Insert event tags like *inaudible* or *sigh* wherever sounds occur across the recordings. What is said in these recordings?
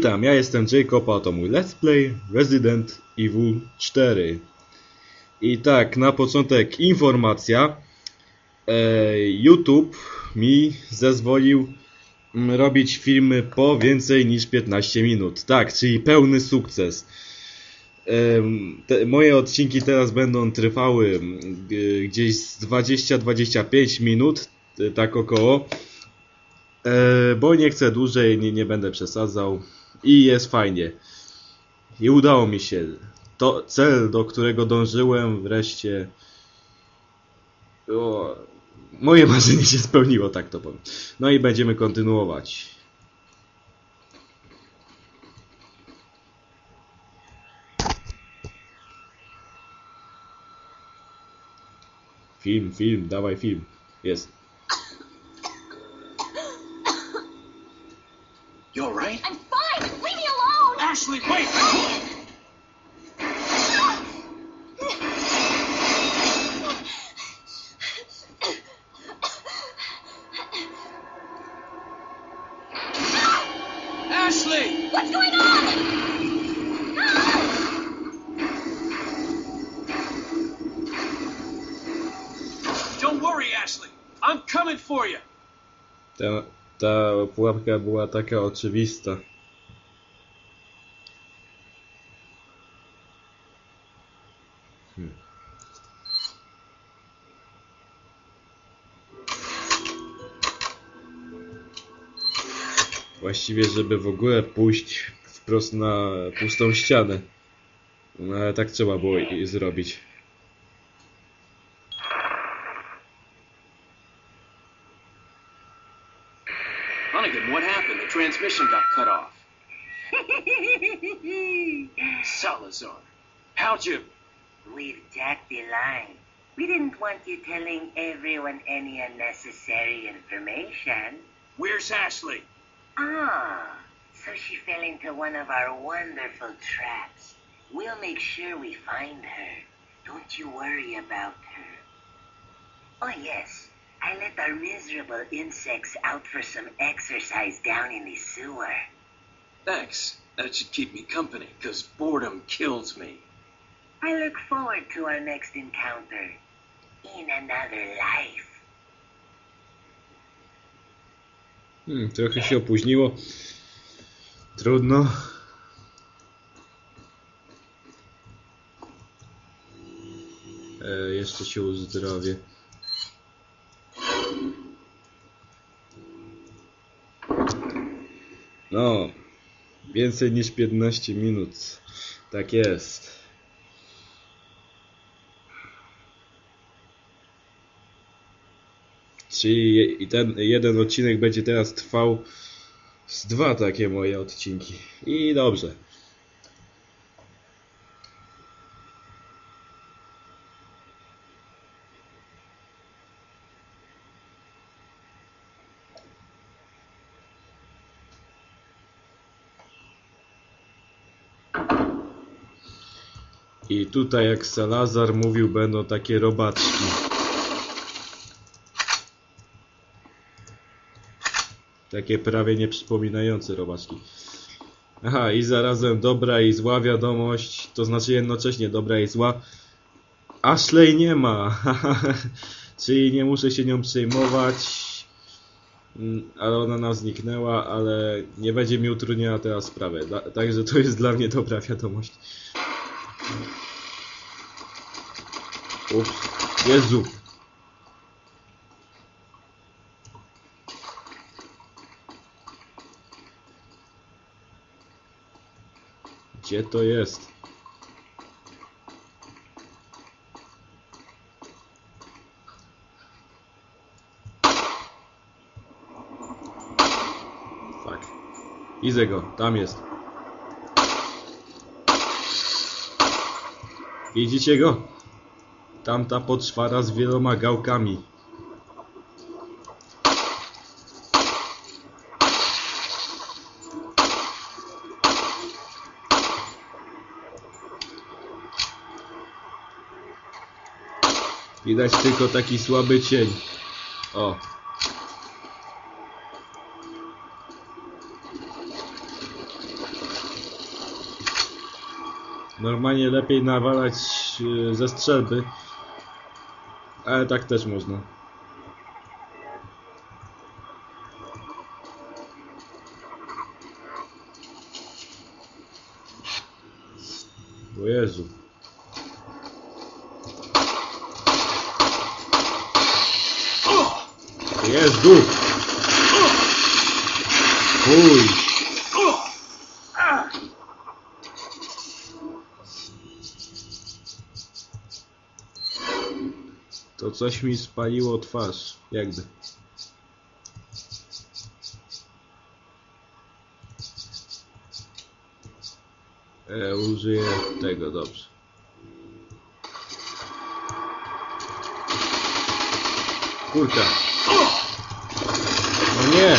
Witam, ja jestem Jacob, a to mój Let's Play Resident Evil 4. I tak, na początek informacja. E, YouTube mi zezwolił mm, robić filmy po więcej niż 15 minut. Tak, czyli pełny sukces. Te, moje odcinki teraz będą trwały mm, gdzieś z 20-25 minut, e, tak około. E, bo nie chcę dłużej, nie, nie będę przesadzał i jest fajnie. I udało mi się. To cel, do którego dążyłem, wreszcie. O, moje *laughs* marzenie się spełniło, tak to powiem. No i będziemy kontynuować. Film, film, dawaj film. Jest. Ashley! What's going on? Don't worry, Ashley. I'm coming for you. Ta, ta pułapka była taka oczywista. Właściwie, żeby w ogóle pójść wprost na pustą ścianę. No ale tak trzeba było i zrobić. Hunnigan, what happened? The transmission got cut off. *laughs* Salazar, how'd you... We've jacked the line. We didn't want you telling everyone any unnecessary information. Where's Ashley? Ah, so she fell into one of our wonderful traps. We'll make sure we find her. Don't you worry about her. Oh, yes. I let our miserable insects out for some exercise down in the sewer. Thanks. That should keep me company, because boredom kills me. I look forward to our next encounter in another life. Hmm, trochę się opóźniło. Trudno. E, jeszcze się uzdrowię. No, więcej niż 15 minut. Tak jest. Czyli ten jeden odcinek będzie teraz trwał z dwa takie moje odcinki. I dobrze. I tutaj jak Salazar mówił będą takie robaczki. Takie prawie nieprzypominające robaczki. Aha, i zarazem dobra i zła wiadomość, to znaczy jednocześnie dobra i zła. Ashley nie ma, *laughs* czyli nie muszę się nią przejmować, Mm, ale ona nam zniknęła, ale nie będzie mi utrudniała teraz sprawę. Dla, także to jest dla mnie dobra wiadomość. Ups, Jezu. Gdzie to jest? Fuck. Widzę go, tam jest. Widzicie go? Tamta poczwara z wieloma gałkami. widać tylko taki słaby cień. O. Normalnie lepiej nawalać y, ze strzelby, ale tak też można. Jezu. Jest! Chuj! To coś mi spaliło twarz, jakby. E, użyję tego, dobrze. Kurka. Nie!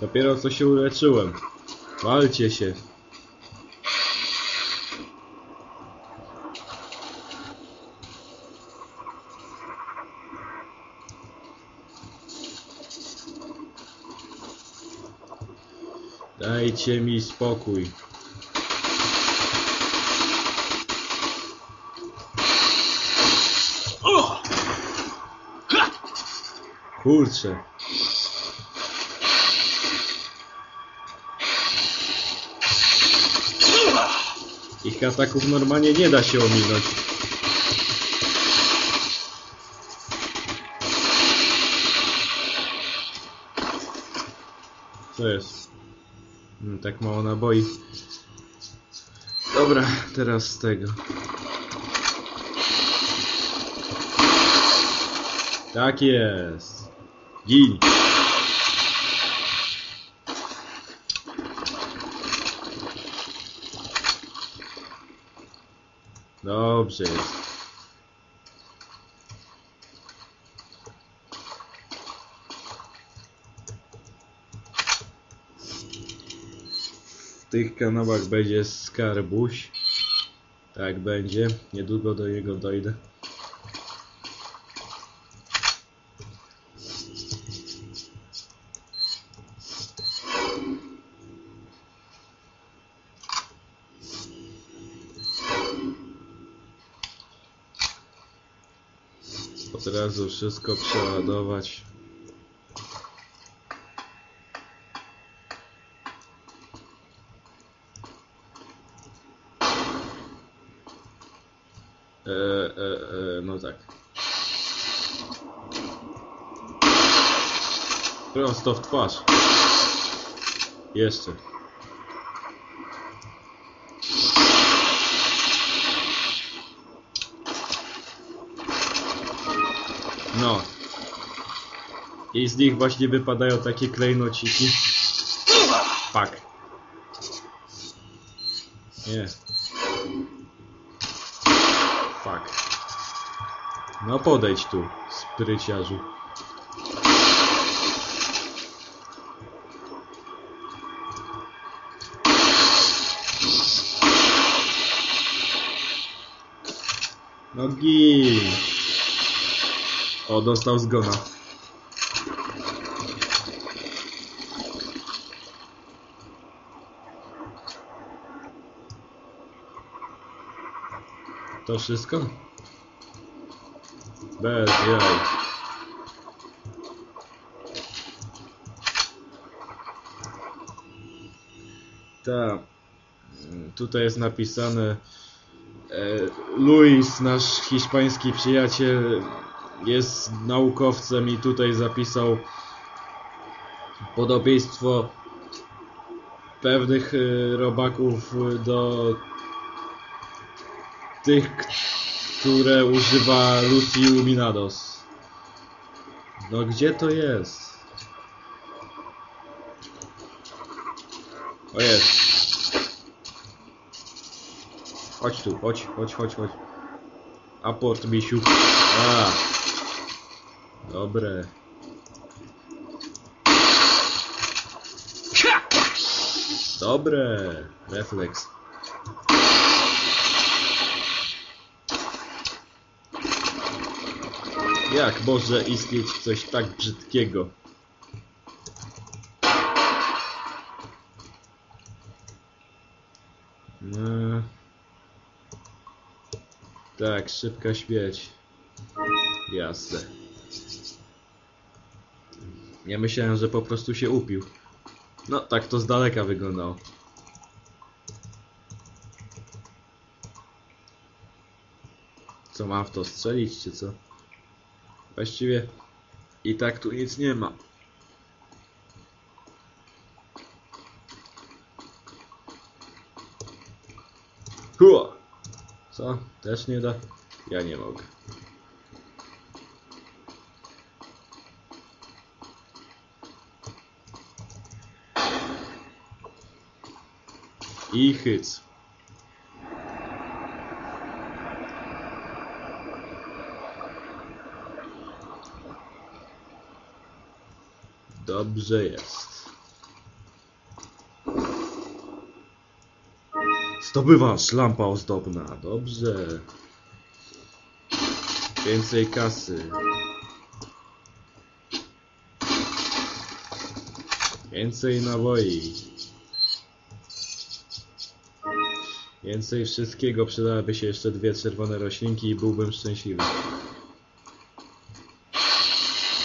Dopiero co się uleczyłem. Walcie się. Dajcie mi spokój. Kurczę. Ich ataków normalnie nie da się ominąć. Co jest? Mm, Tak mało naboi. Dobra, teraz z tego. Tak jest. Gin. Dobrze jest. W tych kanałach będzie skarbuś. Tak będzie. Niedługo do niego dojdę. Od razu wszystko przeładować. E, e, e, no tak. Prosto w twarz. Jeszcze. No. I z nich właśnie wypadają takie klejnociki. Fuck. Nie. Fuck. No podejdź tu, spryciarzu. Nogi. O, dostał zgona. To wszystko? Bez jaj. Ta. Tutaj jest napisane e, Luis, nasz hiszpański przyjaciel, jest naukowcem i tutaj zapisał podobieństwo pewnych e, robaków do tych, które używa Lucy Luminados. No gdzie to jest? O jest. Chodź tu, chodź, chodź, chodź, chodź. Aport misiu. A. Dobre. Dobre. Refleks. Jak może istnieć coś tak brzydkiego? No. Tak, szybka śmierć. Jasne. Ja myślałem, że po prostu się upił. No, tak to z daleka wyglądało. Co mam w to strzelić, czy co? Właściwie i tak tu nic nie ma. Hua! Co? Też nie da? Ja nie mogę. I. Dobrze jest. Zdobywasz lampa ozdobna. Dobrze. Więcej kasy. Więcej naboi. Więcej wszystkiego przydałyby się jeszcze dwie czerwone roślinki i byłbym szczęśliwy.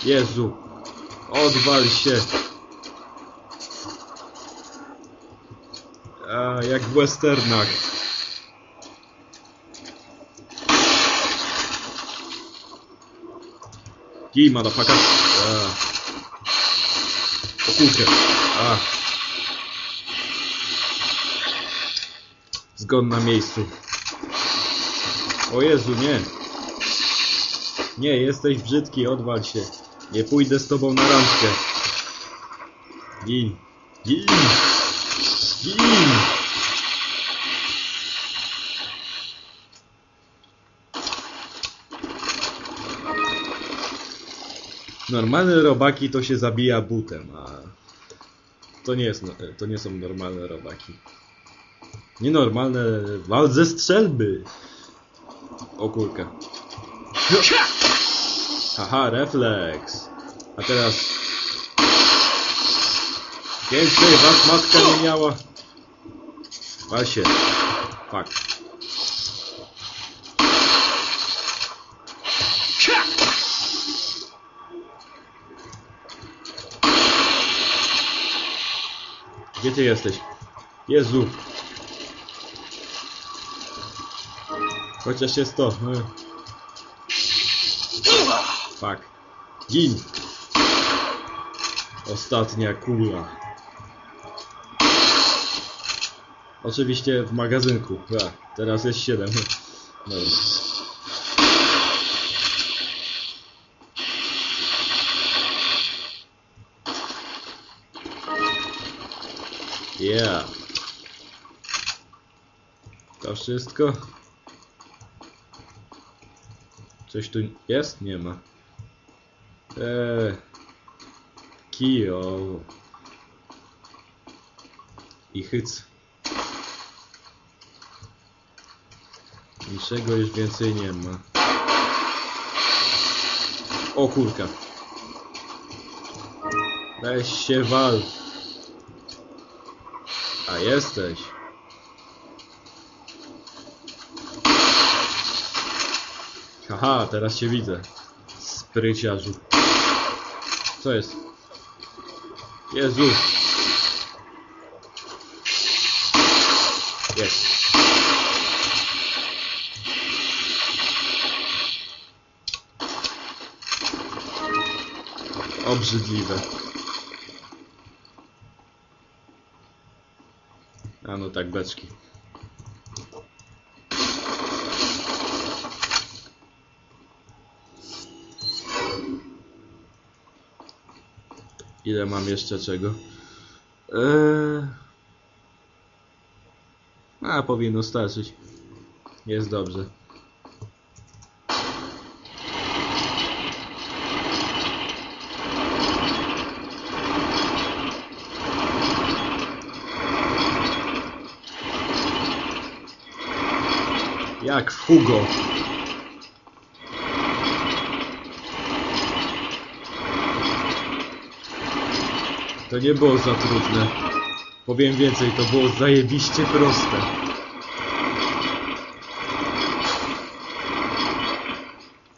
Jezu! Odwal się! A, jak w westernach. Gij, motherfucker! A. O kurczę! A. Zgon na miejscu. O Jezu, nie! Nie, jesteś brzydki, odwal się. Nie pójdę z tobą na randkę. Gin. Gin. Gin. Normalne robaki to się zabija butem, a to nie, jest, no- to nie są normalne robaki. Nienormalne wal ze strzelby. O kurka. Haha, refleks. A teraz... Więcej was matka nie miała. Się. Fuck. Gdzie ty jesteś? Jezu. Chociaż jest to. e. Fuck. Gin. Ostatnia kula. Oczywiście w magazynku. A, teraz jest 7. Dobra. Yeah. To wszystko? Coś tu jest? Nie ma. Eee. Kijo. I hyc. Niczego już więcej nie ma. O kurka. Weź się wal. A jesteś. Haha, teraz cię widzę. Spryciarzu. Co jest? Jezu. Jest. Obrzydliwe. A no tak, beczki. Ile mam jeszcze czego? Eee... A, powinno starczyć. Jest dobrze. Jak Hugo. nie było za trudne. Powiem więcej, to było zajebiście proste.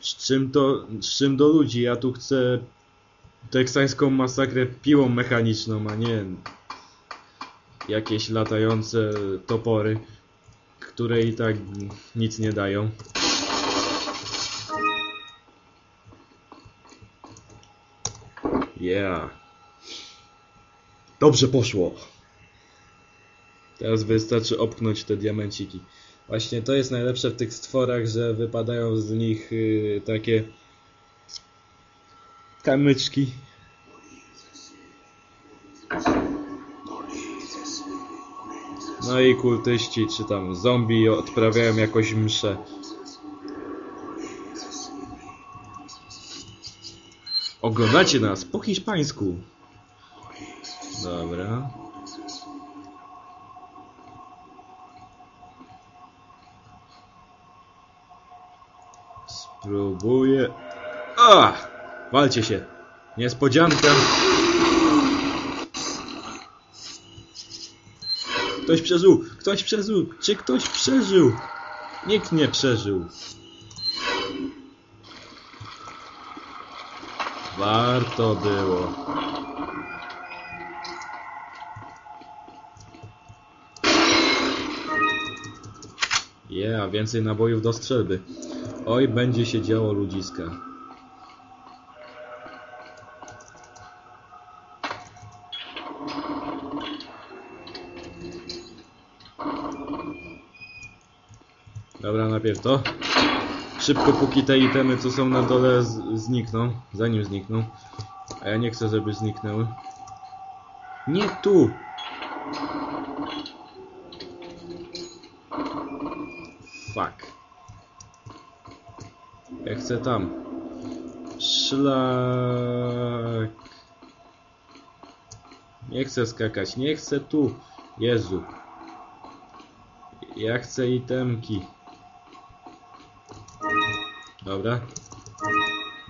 Z czym to, z czym do ludzi? Ja tu chcę teksańską masakrę piłą mechaniczną, a nie jakieś latające topory, które i tak nic nie dają. Yeah. Dobrze poszło. Teraz wystarczy opchnąć te diamenciki. Właśnie to jest najlepsze w tych stworach, że wypadają z nich y, takie kamyczki. No i kultyści, czy tam zombie odprawiają jakąś mszę. Oglądacie nas po hiszpańsku. Dobra. Spróbuję. A! Walcie się. Niespodzianka. Ktoś przeżył! Ktoś przeżył! Czy ktoś przeżył? Nikt nie przeżył. Warto było. Yeah, więcej nabojów do strzelby. Oj, będzie się działo ludziska. Dobra, najpierw to. Szybko, póki te itemy, co są na dole, znikną. Zanim znikną. A ja nie chcę, żeby zniknęły. Nie tu! Fuck. Ja chcę tam. Szlak. Nie chcę skakać, nie chcę tu. Jezu. Ja chcę itemki. Dobra.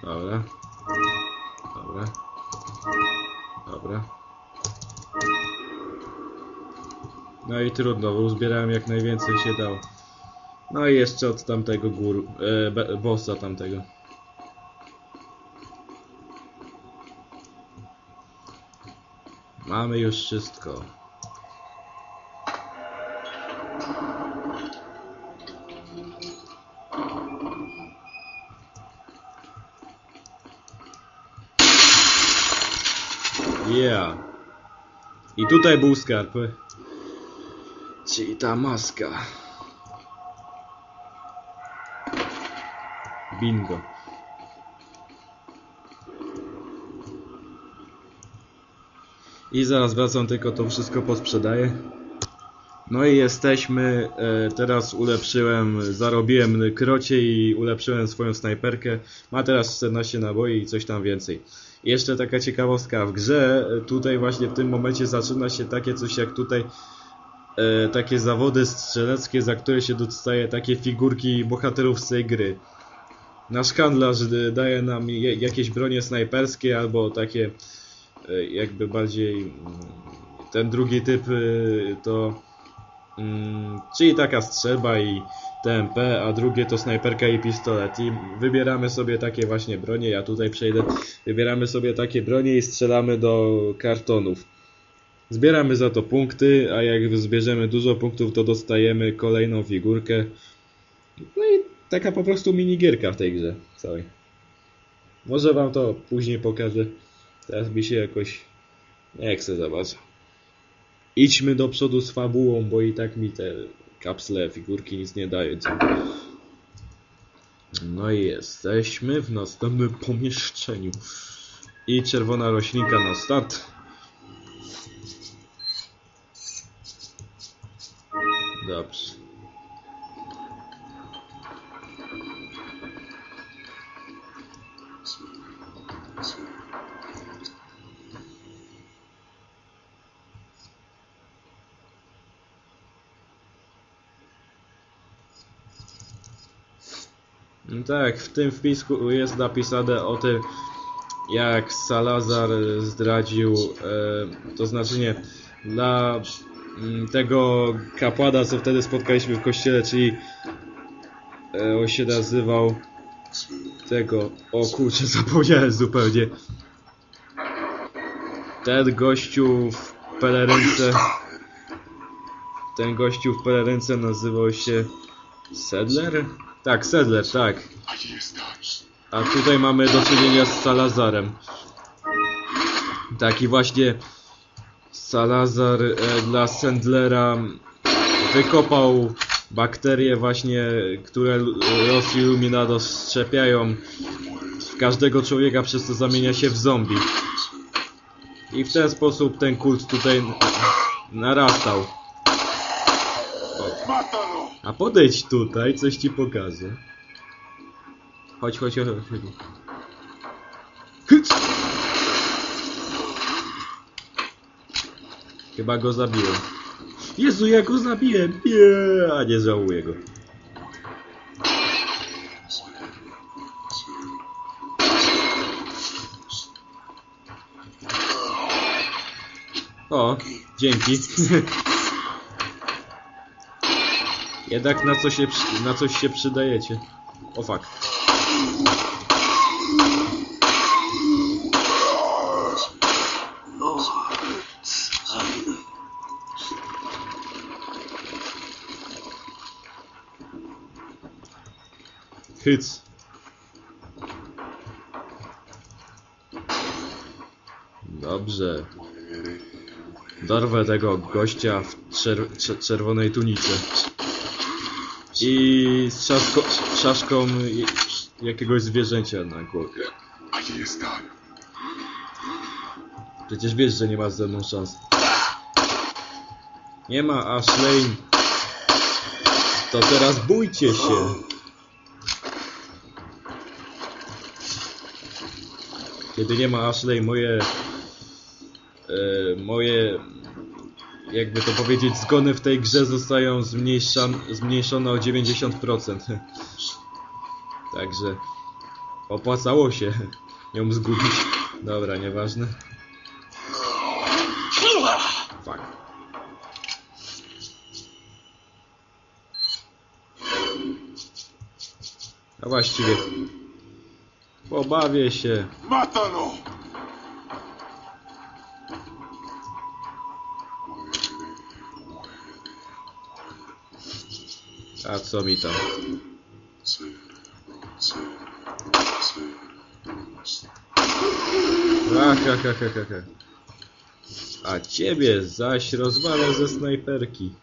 Dobra. Dobra. Dobra. No i trudno, bo uzbierałem jak najwięcej się dało. No i jeszcze od tamtego gór... E, bossa tamtego. Mamy już wszystko. Yeah. I tutaj był skarb. Czyli ta maska. Bingo. I zaraz wracam, tylko to wszystko posprzedaję. No i jesteśmy, e, teraz ulepszyłem, zarobiłem krocie i ulepszyłem swoją snajperkę. Ma teraz 14 naboi i coś tam więcej. Jeszcze taka ciekawostka, w grze e, tutaj właśnie w tym momencie zaczyna się takie coś jak tutaj e, takie zawody strzeleckie, za które się dostaje takie figurki bohaterów z tej gry. Nasz handlarz daje nam jakieś bronie snajperskie albo takie y, jakby bardziej mm, ten drugi typ y, to mm, czyli taka strzelba i TMP, a drugie to snajperka i pistolet i wybieramy sobie takie właśnie bronie, ja tutaj przejdę, wybieramy sobie takie bronie i strzelamy do kartonów. Zbieramy za to punkty, a jak zbierzemy dużo punktów, to dostajemy kolejną figurkę. No i taka po prostu minigierka w tej grze całej. Może wam to później pokażę. Teraz mi się jakoś nie chcę za bardzo. Idźmy do przodu z fabułą, bo i tak mi te kapsle, figurki nic nie dają. No i jesteśmy w następnym pomieszczeniu. I czerwona roślinka na start. Dobrze. Tak, w tym wpisku jest napisane o tym, jak Salazar zdradził, e, to znaczy nie, dla mm, tego kapłana, co wtedy spotkaliśmy w kościele, czyli e, on się nazywał tego... O kurczę, *laughs* zapomniałem zupełnie. Ten gościu w pelerynce... Ten gościu w pelerynce nazywał się... Sedler? Tak, Sedler, tak. A tutaj mamy do czynienia z Salazarem. Taki właśnie Salazar e, dla Sandlera wykopał bakterie właśnie, które Los Illuminados szczepiają w każdego człowieka, przez co zamienia się w zombie. I w ten sposób ten kult tutaj narastał. O. A podejdź tutaj, coś ci pokażę. Chodź, chodź, chodź. chodź. Chyba go zabiłem. Jezu, ja go zabiłem! Nie, a nie żałuję go. O, dzięki. *laughs* Jednak na, co się, na coś się przydajecie. O fuck. Hyc. Dobrze. Dorwę tego gościa w czer czerwonej tunice. I z i- jakiegoś zwierzęcia na głowie. Przecież wiesz, że nie masz ze mną szans. Nie ma Ashley. To teraz bójcie się. Kiedy nie ma Ashley, moje... E, moje... Jakby to powiedzieć, zgony w tej grze zostają zmniejszone o 90%. *laughs* Także... Opłacało się ją zgubić. Dobra, nieważne. Fuck. A właściwie... Pobawię się. ¡Mátalo! A co mi tam? Ach, ach, ach, ach, ach. A ciebie zaś rozwalę ze snajperki.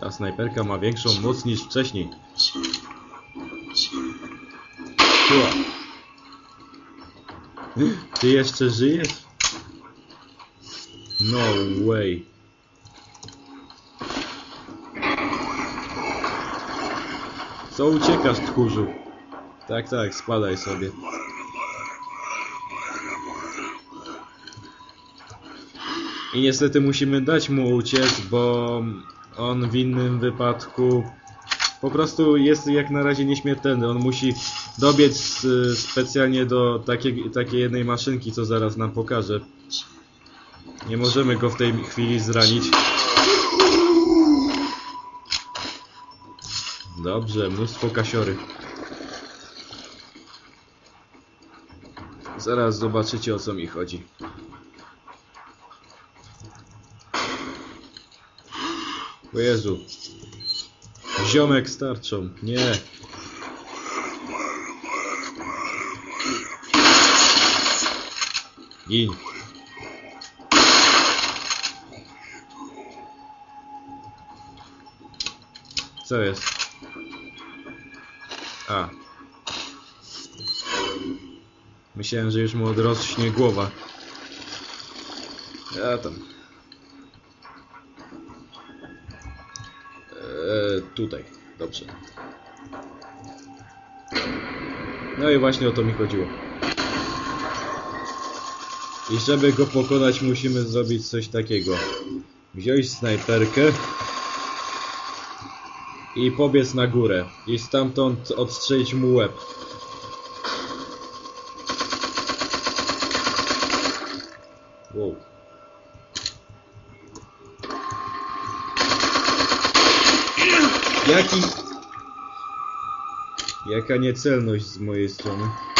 Ta snajperka ma większą moc niż wcześniej. Tua. Ty jeszcze żyjesz? No way. Co uciekasz, tchórzu? Tak, tak, spadaj sobie. I niestety musimy dać mu uciec, bo on w innym wypadku po prostu jest jak na razie nieśmiertelny. On musi dobiec y, specjalnie do takiej, takiej jednej maszynki, co zaraz nam pokaże. Nie możemy go w tej chwili zranić. Dobrze, mnóstwo kasiory. Zaraz zobaczycie o co mi chodzi. O Jezu. Ziomek starczą. Nie. Gin. Co jest? A. Myślałem, że już mu odrośnie głowa. Ja tam. Eee, tutaj. Dobrze. No i właśnie o to mi chodziło. I żeby go pokonać musimy zrobić coś takiego. Wziąć snajperkę i pobiec na górę i stamtąd odstrzelić mu łeb. Wow. Jaki... Jaka niecelność z mojej strony.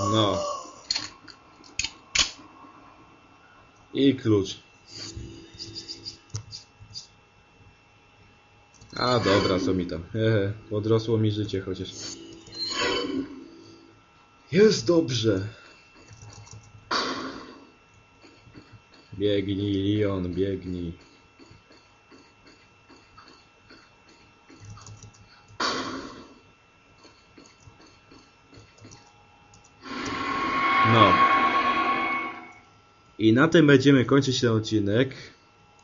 No. I klucz. A dobra, co mi tam. Hehe, podrosło mi życie chociaż. Jest dobrze. Biegnij, Leon, biegnij. No. I na tym będziemy kończyć ten odcinek.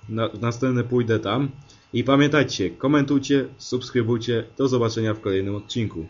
Na, następny pójdę tam. I pamiętajcie, komentujcie, subskrybujcie. Do zobaczenia w kolejnym odcinku.